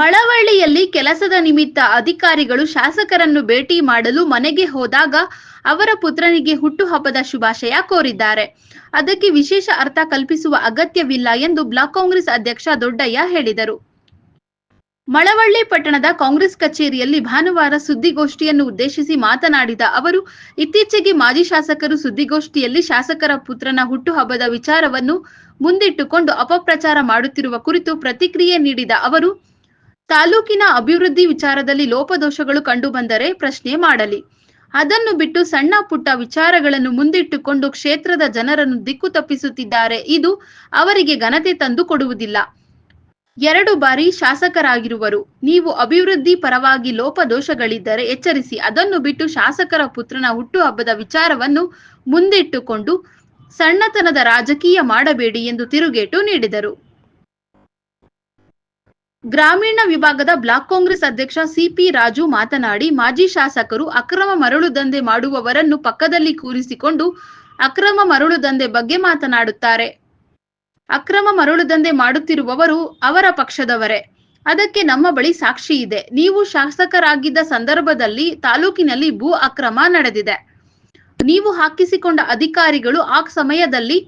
ಮಳವಳ್ಳಿಯಲ್ಲಿ ಕೆಲಸದ ನಿಮಿತ್ತ ಅಧಿಕಾರಿಗಳು ಶಾಸಕರನ್ನು ಭೇಟಿ ಮಾಡಲು ಮನೆಗೆ ಹೋದಾಗ ಅವರ ಪುತ್ರನಿಗೆ ಹುಟ್ಟುಹಬ್ಬದ ಶುಭಾಶಯ ಕೋರಿದ್ದಾರೆ. ಅದಕ್ಕೆ ವಿಶೇಷ ಅರ್ಥ ಕಲ್ಪಿಸುವ ಅಗತ್ಯವಿಲ್ಲ ಎಂದು ಬ್ಲಾಕ್ ಕಾಂಗ್ರೆಸ್ ಅಧ್ಯಕ್ಷ ದೊಡ್ಡಯ್ಯ ಹೇಳಿದರು. ಮಳವಳ್ಳಿ ಪಟ್ಟಣದ ಕಾಂಗ್ರೆಸ್ ಕಚೇರಿಯಲ್ಲಿ ಭಾನುವಾರ ಸುದ್ದಿಗೋಷ್ಠಿಯನ್ನು ಉದ್ದೇಶಿಸಿ ಮಾತನಾಡಿದ ಅವರು, ಇತ್ತೀಚೆಗೆ ಮಾಜಿ ಶಾಸಕರು ಸುದ್ದಿಗೋಷ್ಠಿಯಲ್ಲಿ ಶಾಸಕರ ಪುತ್ರನ ಹುಟ್ಟುಹಬ್ಬದ ವಿಚಾರವನ್ನು ಮುಂದಿಟ್ಟುಕೊಂಡು ಅಪಪ್ರಚಾರ ಮಾಡುತ್ತಿರುವ ಕುರಿತು ಪ್ರತಿಕ್ರಿಯೆ ನೀಡಿದ ಅವರು ತಾಲೂಕಿನ ಅಭಿವೃದ್ಧಿ ವಿಚಾರದಲ್ಲಿ ಲೋಪದೋಷಗಳು ಕಂಡುಬಂದರೆ ಪ್ರಶ್ನೆ ಮಾಡಲಿ. ಅದನ್ನು ಬಿಟ್ಟು ಸಣ್ಣ ಪುಟ್ಟ ವಿಚಾರಗಳನ್ನು ಮುಂದಿಟ್ಟುಕೊಂಡು ಕ್ಷೇತ್ರದ ಜನರನ್ನು ದಿಕ್ಕು ತಪ್ಪಿಸುತ್ತಿದ್ದಾರೆ. ಇದು ಅವರಿಗೆ ಘನತೆ ತಂದು ಕೊಡುವುದಿಲ್ಲ. ಎರಡು ಬಾರಿ ಶಾಸಕರಾಗಿರುವರು. ನೀವು ಅಭಿವೃದ್ಧಿ ಪರವಾಗಿ ಲೋಪದೋಷಗಳಿದ್ದರೆ ಎಚ್ಚರಿಸಿ. ಅದನ್ನು ಬಿಟ್ಟು ಶಾಸಕರ ಪುತ್ರನ ಹುಟ್ಟುಹಬ್ಬದ ವಿಚಾರವನ್ನು ಮುಂದಿಟ್ಟುಕೊಂಡು ಸಣ್ಣತನದ ರಾಜಕೀಯ ಮಾಡಬೇಡಿ ಎಂದು ತಿರುಗೇಟು ನೀಡಿದರು. ಗ್ರಾಮೀಣ ವಿಭಾಗದ ಬ್ಲಾಕ್ ಕಾಂಗ್ರೆಸ್ ಅಧ್ಯಕ್ಷ ಸಿಪಿ ರಾಜು ಮಾತನಾಡಿ, ಮಾಜಿ ಶಾಸಕರು ಅಕ್ರಮ ಮರಳು ದಂಧೆ ಮಾಡುವವರನ್ನು ಪಕ್ಕದಲ್ಲಿ ಕೂರಿಸಿಕೊಂಡು ಅಕ್ರಮ ಮರಳು ದಂಧೆ ಬಗ್ಗೆ ಮಾತನಾಡುತ್ತಾರೆ. ಅಕ್ರಮ ಮರಳು ದಂಧೆ ಮಾಡುತ್ತಿರುವವರು ಅವರ ಪಕ್ಷದವರೇ. ಅದಕ್ಕೆ ನಮ್ಮ ಬಳಿ ಸಾಕ್ಷಿ ಇದೆ. ನೀವು ಶಾಸಕರಾಗಿದ್ದ ಸಂದರ್ಭದಲ್ಲಿ ತಾಲೂಕಿನಲ್ಲಿ ಭೂ ಅಕ್ರಮ ನಡೆದಿದೆ. ನೀವು ಹಾಕಿಸಿಕೊಂಡ ಅಧಿಕಾರಿಗಳು ಆ ಸಮಯದಲ್ಲಿ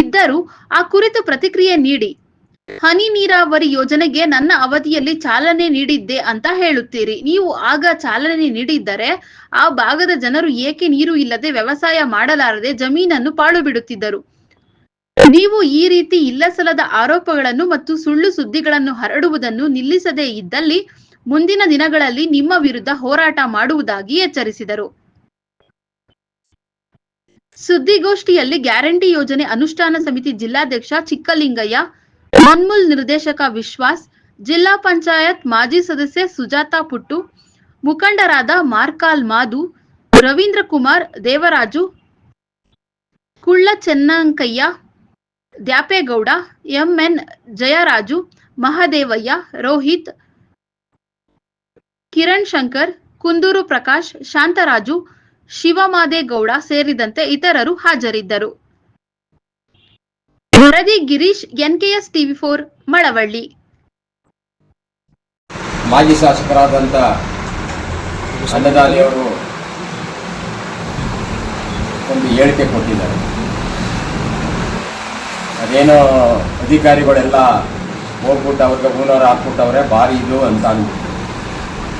ಇದ್ದರೂ ಆ ಕುರಿತು ಪ್ರತಿಕ್ರಿಯೆ ನೀಡಿ. ಹನಿ ನೀರಾವರಿ ಯೋಜನೆಗೆ ನನ್ನ ಅವಧಿಯಲ್ಲಿ ಚಾಲನೆ ನೀಡಿದ್ದೆ ಅಂತ ಹೇಳುತ್ತೀರಿ. ನೀವು ಆಗ ಚಾಲನೆ ನೀಡಿದ್ದರೆ ಆ ಭಾಗದ ಜನರು ಏಕೆ ನೀರು ಇಲ್ಲದೆ ವ್ಯವಸಾಯ ಮಾಡಲಾರದೆ ಜಮೀನನ್ನು ಪಾಳು ಬಿಡುತ್ತಿದ್ದರು ನೀವು ಈ ರೀತಿ ಇಲ್ಲಸಲದ ಆರೋಪಗಳನ್ನು ಮತ್ತು ಸುಳ್ಳು ಸುದ್ದಿಗಳನ್ನು ಹರಡುವುದನ್ನು ನಿಲ್ಲಿಸದೇ ಇದ್ದಲ್ಲಿ ಮುಂದಿನ ದಿನಗಳಲ್ಲಿ ನಿಮ್ಮ ವಿರುದ್ಧ ಹೋರಾಟ ಮಾಡುವುದಾಗಿ ಎಚ್ಚರಿಸಿದರು. ಸುದ್ದಿಗೋಷ್ಠಿಯಲ್ಲಿ ಗ್ಯಾರಂಟಿ ಯೋಜನೆ ಅನುಷ್ಠಾನ ಸಮಿತಿ ಜಿಲ್ಲಾಧ್ಯಕ್ಷ ಚಿಕ್ಕಲಿಂಗಯ್ಯ ಮನ್ಮೂಲ್ ನಿರ್ದೇಶಕ ವಿಶ್ವಾಸ್, ಜಿಲ್ಲಾ ಪಂಚಾಯತ್ ಮಾಜಿ ಸದಸ್ಯೆ ಸುಜಾತಾ ಪುಟ್ಟು, ಮುಖಂಡರಾದ ಮಾರ್ಕಾಲ್ ಮಾಧು ರವೀಂದ್ರ ಕುಮಾರ್ ದೇವರಾಜು ಕುಳ್ಳ ಚೆನ್ನಂಕಯ್ಯ ದ್ಯಾಪೇಗೌಡ, ಎಂಎನ್ ಜಯರಾಜು, ಮಹದೇವಯ್ಯ, ರೋಹಿತ್, ಕಿರಣ್ ಶಂಕರ್, ಕುಂದೂರು ಪ್ರಕಾಶ್, ಶಾಂತರಾಜು, ಶಿವಮಾದೇಗೌಡ ಸೇರಿದಂತೆ ಇತರರು ಹಾಜರಿದ್ದರು. ವರದಿ Girish, NKS TV four, Malavalli. ಮಾಜಿ ಶಾಸಕರಾದಂತ ಅವರು ಒಂದು ಹೇಳಿಕೆ ಕೊಟ್ಟಿದ್ದಾರೆ. ಅದೇನೋ ಅಧಿಕಾರಿಗಳೆಲ್ಲ ಹೋಗ್ಬಿಟ್ಟು ಅವ್ರಿಗೆ ಹೂನವ್ರು ಹಾಕ್ಬಿಟ್ಟವ್ರೆ, ಭಾರಿ ಇದು ಅಂತ ಅಂದ್ಬಿಟ್ಟು.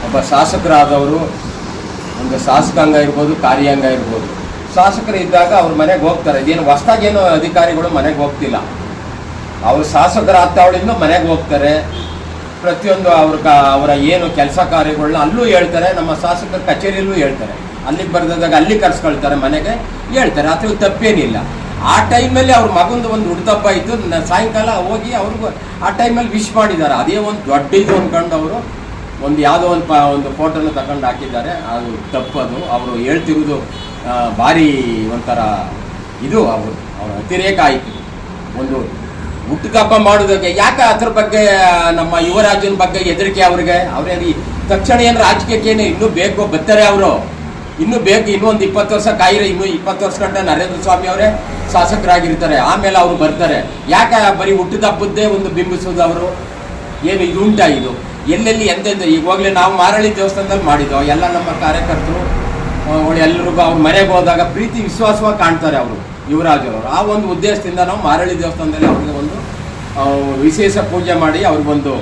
ಒಬ್ಬ ಶಾಸಕರಾದವರು, ಒಂದು ಶಾಸಕಾಂಗ ಇರ್ಬೋದು, ಕಾರ್ಯಾಂಗ ಇರ್ಬೋದು ಶಾಸಕರು ಇದ್ದಾಗ ಅವ್ರ ಮನೆಗೆ ಹೋಗ್ತಾರೆ. ಇದೇನು ಹೊಸ್ದಾಗೇನು ಅಧಿಕಾರಿಗಳು ಮನೆಗೆ ಹೋಗ್ತಿಲ್ಲ. ಅವರು ಶಾಸಕರಾಗ್ತಾವಳಿಂದ ಮನೆಗೆ ಹೋಗ್ತಾರೆ. ಪ್ರತಿಯೊಂದು ಅವ್ರ ಅವರ ಏನು ಕೆಲಸ ಕಾರ್ಯಗಳನ್ನ ಅಲ್ಲೂ ಹೇಳ್ತಾರೆ. ನಮ್ಮ ಶಾಸಕರ ಕಚೇರಿಯಲ್ಲೂ ಹೇಳ್ತಾರೆ. ಅಲ್ಲಿಗೆ ಬರ್ದಾಗ ಅಲ್ಲಿ ಕರ್ಸ್ಕೊಳ್ತಾರೆ ಮನೆಗೆ ಹೇಳ್ತಾರೆ. ಅದ್ರಲ್ಲಿ ತಪ್ಪೇನಿಲ್ಲ. ಆ ಟೈಮಲ್ಲಿ ಅವ್ರ ಮಗಂದು ಒಂದು ಹುಡ್ತಪ್ಪ ಇತ್ತು. ಸಾಯಂಕಾಲ ಹೋಗಿ ಅವ್ರಿಗೂ ಆ ಟೈಮಲ್ಲಿ ವಿಶ್ ಮಾಡಿದ್ದಾರೆ. ಅದೇ ಒಂದು ದೊಡ್ಡ ಇದು ಅಂದ್ಕೊಂಡು ಅವರು ಒಂದು ಯಾವುದೋ ಒಂದು ಪ ಒಂದು ಫೋಟೋನ ತಗೊಂಡು ಹಾಕಿದ್ದಾರೆ. ಅದು ತಪ್ಪದು. ಅವರು ಹೇಳ್ತಿರೋದು ಭಾರಿ ಒಂಥರ ಇದು ಅವರು. ಅವರ ಅತಿರೇಕ ಆಯಿತು. ಒಂದು ಹುಟ್ಟುಕಪ್ಪ ಮಾಡೋದಕ್ಕೆ ಯಾಕೆ ಅದ್ರ ಬಗ್ಗೆ, ನಮ್ಮ ಯುವರಾಜನ ಬಗ್ಗೆ ಹೆದರಿಕೆ ಅವ್ರಿಗೆ? ಅವರೇ ತಕ್ಷಣ ಏನು ರಾಜಕೀಯಕ್ಕೇನು ಇನ್ನೂ ಬೇಕು? ಬರ್ತಾರೆ ಅವರು. ಇನ್ನೂ ಬೇಕು. ಇನ್ನೂ ಒಂದು ಇಪ್ಪತ್ತು ವರ್ಷ ಕಾಯಿರೆ. ಇನ್ನೂ ಇಪ್ಪತ್ತು ವರ್ಷ ಗಂಟೆ ನರೇಂದ್ರ ಸ್ವಾಮಿ ಅವರೇ ಶಾಸಕರಾಗಿರ್ತಾರೆ. ಆಮೇಲೆ ಅವರು ಬರ್ತಾರೆ. ಯಾಕೆ ಬರೀ ಹುಟ್ಟಿದ ಹಬ್ಬದ್ದೇ ಒಂದು ಬಿಂಬಿಸೋದು ಅವರು? ಏನು ಇದು ಉಂಟಾ ಇದು? ಎಲ್ಲೆಲ್ಲಿ ಎಂತೆಂದು ಈಗಾಗಲೇ ನಾವು ಮಾರಳಿ ದೇವಸ್ಥಾನದಲ್ಲಿ ಮಾಡಿದ್ದೋ, ಎಲ್ಲ ನಮ್ಮ ಕಾರ್ಯಕರ್ತರು ಎಲ್ರಿಗೂ ಅವ್ರ ಮನೆಗೆ ಹೋದಾಗ ಪ್ರೀತಿ ವಿಶ್ವಾಸವಾಗಿ ಕಾಣ್ತಾರೆ ಅವರು ಯುವರಾಜ್ ಅವರು ಆ ಒಂದು ಉದ್ದೇಶದಿಂದ ನಾವು ಮಾರಳಿ ದೇವಸ್ಥಾನದಲ್ಲಿ ಅವ್ರಿಗೆ ಒಂದು ವಿಶೇಷ ಪೂಜೆ ಮಾಡಿ ಅವ್ರಿಗೊಂದು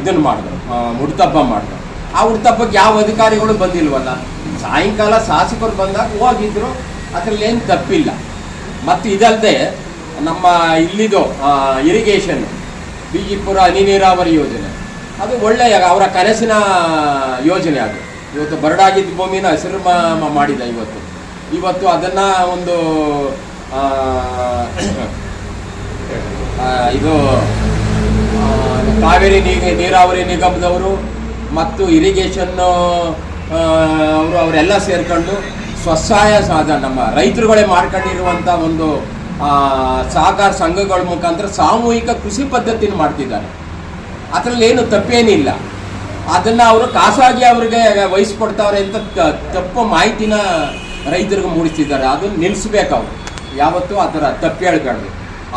ಇದನ್ನು ಮಾಡಿದ್ರು ಹುಡ್ತಬ್ಬ ಮಾಡಿದ್ರು. ಆ ಹುಡ್ತಬ್ಬಕ್ಕೆ ಯಾವ ಅಧಿಕಾರಿಗಳು ಬಂದಿಲ್ವಲ್ಲ, ಸಾಯಂಕಾಲ ಶಾಸಕರು ಬಂದಾಗ ಹೋಗಿದ್ರು, ಅದರಲ್ಲಿ ಏನು ತಪ್ಪಿಲ್ಲ. ಮತ್ತು ಇದಲ್ಲದೆ ನಮ್ಮ ಇಲ್ಲಿದು ಇರಿಗೇಷನ್, ಬಿಜಿಪುರ ಹನಿ ನೀರಾವರಿ ಯೋಜನೆ. ಅದು ಒಳ್ಳೆಯ ಅವರ ಕನಸಿನ ಯೋಜನೆ ಅದು. ಇವತ್ತು ಬರಡಾಗಿದ್ದ ಭೂಮಿನ ಹಸಿರು ಮಾಡಿದೆ ಇವತ್ತು. ಇವತ್ತು ಅದನ್ನು ಒಂದು ಇದು ಕಾವೇರಿ ನೀರಾವರಿ ನಿಗಮದವರು ಮತ್ತು ಇರಿಗೇಷನ್ನು ಅವರು ಅವರೆಲ್ಲ ಸೇರಿಕೊಂಡು ಸ್ವಸಹಾಯ ಸಾಧ ನಮ್ಮ ರೈತರುಗಳೇ ಮಾಡ್ಕೊಂಡಿರುವಂಥ ಒಂದು ಸಹಕಾರ ಸಂಘಗಳ ಮುಖಾಂತರ ಸಾಮೂಹಿಕ ಕೃಷಿ ಪದ್ಧತಿನ ಮಾಡ್ತಿದ್ದಾರೆ. ಅದರಲ್ಲಿ ಏನು ತಪ್ಪೇನಿಲ್ಲ. ಅದನ್ನು ಅವರು ಖಾಸಗಿ ಅವ್ರಿಗೆ ವಹಿಸ್ಕೊಡ್ತಾವ್ರೆ ಅಂತ ತಪ್ಪು ಮಾಹಿತಿನ ರೈತರಿಗೆ ಮೂಡಿಸ್ತಿದ್ದಾರೆ. ಅದನ್ನು ನಿಲ್ಲಿಸ್ಬೇಕು ಅವರು. ಯಾವತ್ತೂ ಆ ತಪ್ಪು ಹೇಳ್ಬಾರ್ದು.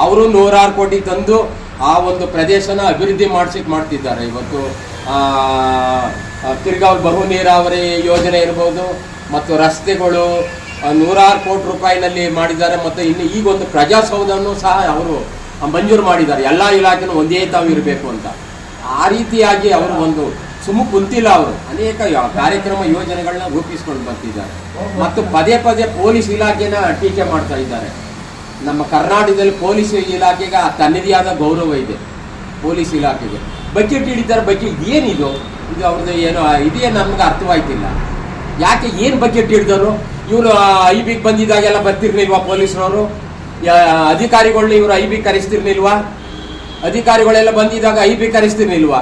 ಅವರು ನೂರಾರು ಕೋಟಿ ತಂದು ಆ ಒಂದು ಪ್ರದೇಶನ ಅಭಿವೃದ್ಧಿ ಮಾಡಿಸಿ ಮಾಡ್ತಿದ್ದಾರೆ. ಇವತ್ತು ತಿರ್ಗಾ ಬಹು ನೀರಾವರಿ ಯೋಜನೆ ಇರ್ಬೋದು, ಮತ್ತು ರಸ್ತೆಗಳು ನೂರಾರು ಕೋಟಿ ರೂಪಾಯಿನಲ್ಲಿ ಮಾಡಿದ್ದಾರೆ, ಮತ್ತು ಇನ್ನು ಈಗ ಒಂದು ಪ್ರಜಾಸೌಧವನ್ನು ಸಹ ಅವರು ಮಂಜೂರು ಮಾಡಿದ್ದಾರೆ. ಎಲ್ಲ ಇಲಾಖೆನೂ ಒಂದೇ ತಾವು ಇರಬೇಕು ಅಂತ. ಆ ರೀತಿಯಾಗಿ ಅವರು ಒಂದು ಸುಮ್ಮ ಕುಂತಿಲ್ಲ ಅವರು. ಅನೇಕ ಕಾರ್ಯಕ್ರಮ ಯೋಜನೆಗಳನ್ನ ರೂಪಿಸ್ಕೊಂಡು ಬರ್ತಿದ್ದಾರೆ ಮತ್ತು ಪದೇ ಪದೇ ಪೊಲೀಸ್ ಇಲಾಖೆನ ಟೀಕೆ ಮಾಡ್ತಾ ಇದ್ದಾರೆ. ನಮ್ಮ ಕರ್ನಾಟಕದಲ್ಲಿ ಪೊಲೀಸ್ ಇಲಾಖೆಗೆ ತನ್ನದೇ ಆದ ಗೌರವ ಇದೆ. ಪೊಲೀಸ್ ಇಲಾಖೆಗೆ. ಬಜೆಟ್ ಹಿಡಿತಾರೆ, ಬಜೆಟ್ ಏನಿದು? ಇದು ಅವ್ರದ್ದು ಏನೋ, ಇದೇ ನಮ್ಗೆ ಅರ್ಥವಾಯ್ತಿಲ್ಲ. ಯಾಕೆ ಏನು ಬಜೆಟ್ ಹಿಡಿದರು? ಇವರು ಐ ಬಿಗೆ ಬಂದಿದ್ದಾಗೆಲ್ಲ ಬರ್ತಿರ್ಲಿಲ್ವಾ ಪೊಲೀಸರವರು ಅಧಿಕಾರಿಗಳನ್ನ ಇವರು ಐ ಬಿ ಕರೆಸ್ತಿರ್ಲಿಲ್ವಾ? ಅಧಿಕಾರಿಗಳೆಲ್ಲ ಬಂದಿದ್ದಾಗ ಐ ಕರೆಸ್ತೀನಿ ಇಲ್ವಾ?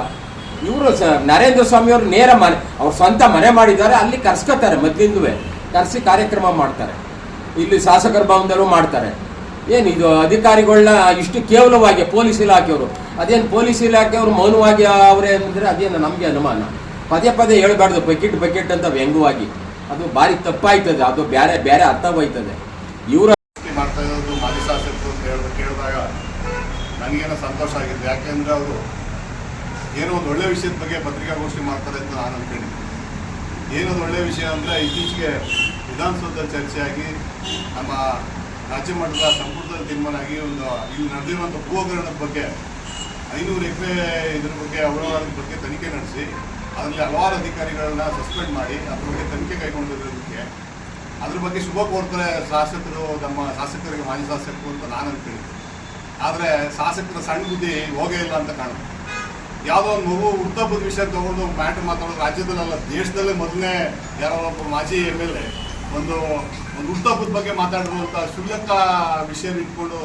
ಇವರು ಸ ನರೇಂದ್ರ ಸ್ವಾಮಿ ಅವರು ನೇರ ಮನೆ, ಅವ್ರ ಸ್ವಂತ ಮನೆ ಮಾಡಿದ್ದಾರೆ, ಅಲ್ಲಿ ಕರ್ಸ್ಕೊತಾರೆ ಮೊದ್ಲಿಂದುವೆ. ಕರೆಸಿ ಕಾರ್ಯಕ್ರಮ ಮಾಡ್ತಾರೆ. ಇಲ್ಲಿ ಶಾಸಕರ ಭವನದಲ್ಲೂ ಮಾಡ್ತಾರೆ. ಏನು ಇದು ಅಧಿಕಾರಿಗಳನ್ನ ಇಷ್ಟು ಕೇವಲವಾಗಿ ಪೊಲೀಸ್ ಇಲಾಖೆಯವರು? ಅದೇನು ಪೊಲೀಸ್ ಇಲಾಖೆಯವರು ಮೌನವಾಗಿ ಅವರೇ ಅಂದರೆ ಅದೇನು ನಮಗೆ ಅನುಮಾನ? ಪದೇ ಪದೇ ಹೇಳಬಾರ್ದು ಬಕೆಟ್ ಬಕೆಟ್ ಅಂತ ವ್ಯಂಗ್ಯವಾಗಿ. ಅದು ಭಾರಿ ತಪ್ಪಾಯ್ತದೆ, ಅದು ಬೇರೆ ಬೇರೆ ಅರ್ಥವಾಯ್ತದೆ. ಇವರ ಪ್ರಶ್ನೆ ಮಾಡ್ತಾ ಇರೋದು ಮಾಜಿ ಶಾಸಕರು ಅಂತ ಹೇಳಿ ಕೇಳಿದಾಗ ನನಗೇನೋ ಸಂತೋಷ ಆಗಿದೆ. ಯಾಕೆಂದರೆ ಅವರು ಏನೋ ಒಂದು ಒಳ್ಳೆಯ ವಿಷಯದ ಬಗ್ಗೆ ಪತ್ರಿಕಾಗೋಷ್ಠಿ ಮಾಡ್ತಾರೆ ಅಂತ ನಾನು ಅನ್ಕೊಂಡಿದ್ದೆ ಏನೊಂದು ಒಳ್ಳೆಯ ವಿಷಯ ಅಂದರೆ ಇತ್ತೀಚೆಗೆ ವಿಧಾನಸೌಧದಲ್ಲಿ ಚರ್ಚೆಯಾಗಿ ನಮ್ಮ ರಾಜ್ಯ ಮಟ್ಟದ ಸಂಪುಟದಲ್ಲಿ ತೀರ್ಮಾನ ಆಗಿ ಒಂದು ಇಲ್ಲಿ ನಡೆದಿರುವಂಥ ಭೂಗ್ರಹಣದ ಬಗ್ಗೆ ಐನೂರು ಎಕರೆ ಇದ್ರ ಬಗ್ಗೆ ಅವ್ಯವಹಾರದ ಬಗ್ಗೆ ತನಿಖೆ ನಡೆಸಿ, ಅದರಲ್ಲಿ ಹಲವಾರು ಅಧಿಕಾರಿಗಳನ್ನ ಸಸ್ಪೆಂಡ್ ಮಾಡಿ, ಅದ್ರ ಬಗ್ಗೆ ತನಿಖೆ ಕೈಗೊಂಡಿರೋದಕ್ಕೆ ಅದ್ರ ಬಗ್ಗೆ ಶುಭ ಕೋರ್ತಾರೆ ಶಾಸಕರು, ನಮ್ಮ ಶಾಸಕರಿಗೆ ಮಾಜಿ ಶಾಸಕರು ಅಂತ ನಾನು ಅನ್ಕೊಂಡಿದ್ದೆ ಆದರೆ ಶಾಸಕರ ಸಣ್ಣ ಬುದ್ಧಿ ಹೋಗೇ ಇಲ್ಲ ಅಂತ ಕಾಣುತ್ತೆ. ಯಾವುದೋ ಒಂದು ಮಗು ಹುಟ್ಟಬ್ಬದ ವಿಷಯ ತಗೊಂಡು ಮ್ಯಾಟ್ರ್ ಮಾತಾಡೋದು ರಾಜ್ಯದಲ್ಲ ದೇಶದಲ್ಲೇ ಮೊದಲನೇ ಯಾರೋ ಒಬ್ಬ ಮಾಜಿ ಎಂ ಎಲ್ ಎ ಒಂದು ಒಂದು ಹುಟ್ಟಬ್ಬದ ಬಗ್ಗೆ ಮಾತಾಡಿರುವಂಥ ಕ್ಷುಲ್ಲಕ ವಿಷಯ ಇಟ್ಕೊಂಡು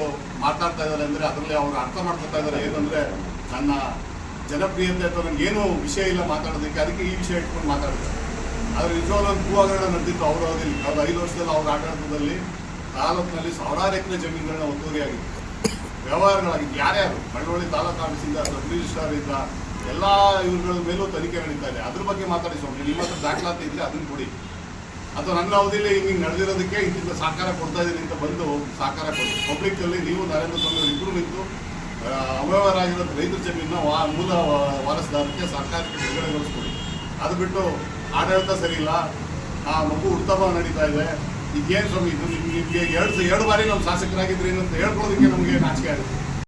ಮಾತಾಡ್ತಾ ಇದ್ದಾರೆ ಅಂದರೆ ಅದರಲ್ಲಿ ಅವರು ಅರ್ಥ ಮಾಡ್ಕೊತಾ ಇದ್ದಾರೆ. ಏನಂದರೆ ನನ್ನ ಜನಪ್ರಿಯತೆ ಅಥವಾ ಏನು ವಿಷಯ ಇಲ್ಲ ಮಾತಾಡೋದಕ್ಕೆ, ಅದಕ್ಕೆ ಈ ವಿಷಯ ಇಟ್ಕೊಂಡು ಮಾತಾಡ್ತಾರೆ ಆದರೆ ನಿಜವಾಗ್ಲೂ ಭೂ ಹಗರಣ ನಡೆದಿತ್ತು ಅವರ ಅವಧಿಯಲ್ಲಿ. ಕಳೆದ ಐದು ವರ್ಷದಲ್ಲಿ ಅವ್ರ ಆಡಳಿತದಲ್ಲಿ ತಾಲೂಕಿನಲ್ಲಿ ಸಾವಿರಾರು ಎಕರೆ ಜಮೀನುಗಳನ್ನ ಒತ್ತುವರಿಯಾಗಿತ್ತು. ವ್ಯವಹಾರಗಳಾಗಿತ್ತು ಯಾರ್ಯಾರು ಬಳ್ಳೊಳ್ಳಿ ತಾಲೂಕು ಆಫೀಸಿಂದ ಸಬ್ ರಿಜಿಸ್ಟ್ರಾರಿಂದ ಎಲ್ಲ ಇವ್ರಗಳ ಮೇಲೂ ತನಿಖೆ ನಡೀತಾ ಇದೆ. ಅದ್ರ ಬಗ್ಗೆ ಮಾತಾಡಿ ಸ್ವಾಮಿ ನಿಮ್ಮ ಹತ್ರ ದಾಖಲಾತಿ ಇದ್ರೆ ಅದನ್ನು ಕೊಡಿ. ಅಥವಾ ನನ್ನ ಅವಧಿಯಲ್ಲಿ ಹಿಂಗೆ ನಡೆದಿರೋದಕ್ಕೆ ಇಂತಿಂತ ಸಹಕಾರ ಕೊಡ್ತಾ ಇದ್ದೀನಿ ಅಂತ ಬಂದು ಸಹಕಾರ ಕೊಡಿ. ಪಬ್ಲಿಕ್ಕಲ್ಲಿ ನೀವು ನರೇಂದ್ರ ಸ್ವಾಮಿ ಇಬ್ಬರು ನಿಂತು ಅವ್ಯವಹಾರ ಆಗಿರೋ ರೈತರ ಜಮೀನ ಮೂಲ ವಾರಸುದಾರಕ್ಕೆ ಸರ್ಕಾರಕ್ಕೆ ಬಿಡುಗಡೆಗೊಳಿಸ್ಕೊಡಿ. ಅದು ಬಿಟ್ಟು ಆಡಳಿತ ಸರಿ ಇಲ್ಲ ಆ ಮಗು ಉತ್ತಮ ನಡೀತಾ ಇದೆ. ಈಗೇನು ಸ್ವಾಮಿ? ಇದು ಎರಡು ಎರಡು ಬಾರಿ ನಾವು ಶಾಸಕರಾಗಿದ್ರಿ ಅಂತ ಹೇಳ್ಕೊಳ್ಳೋದಕ್ಕೆ ನಮಗೆ ನಾಚಿಕೆ ಆಗುತ್ತೆ.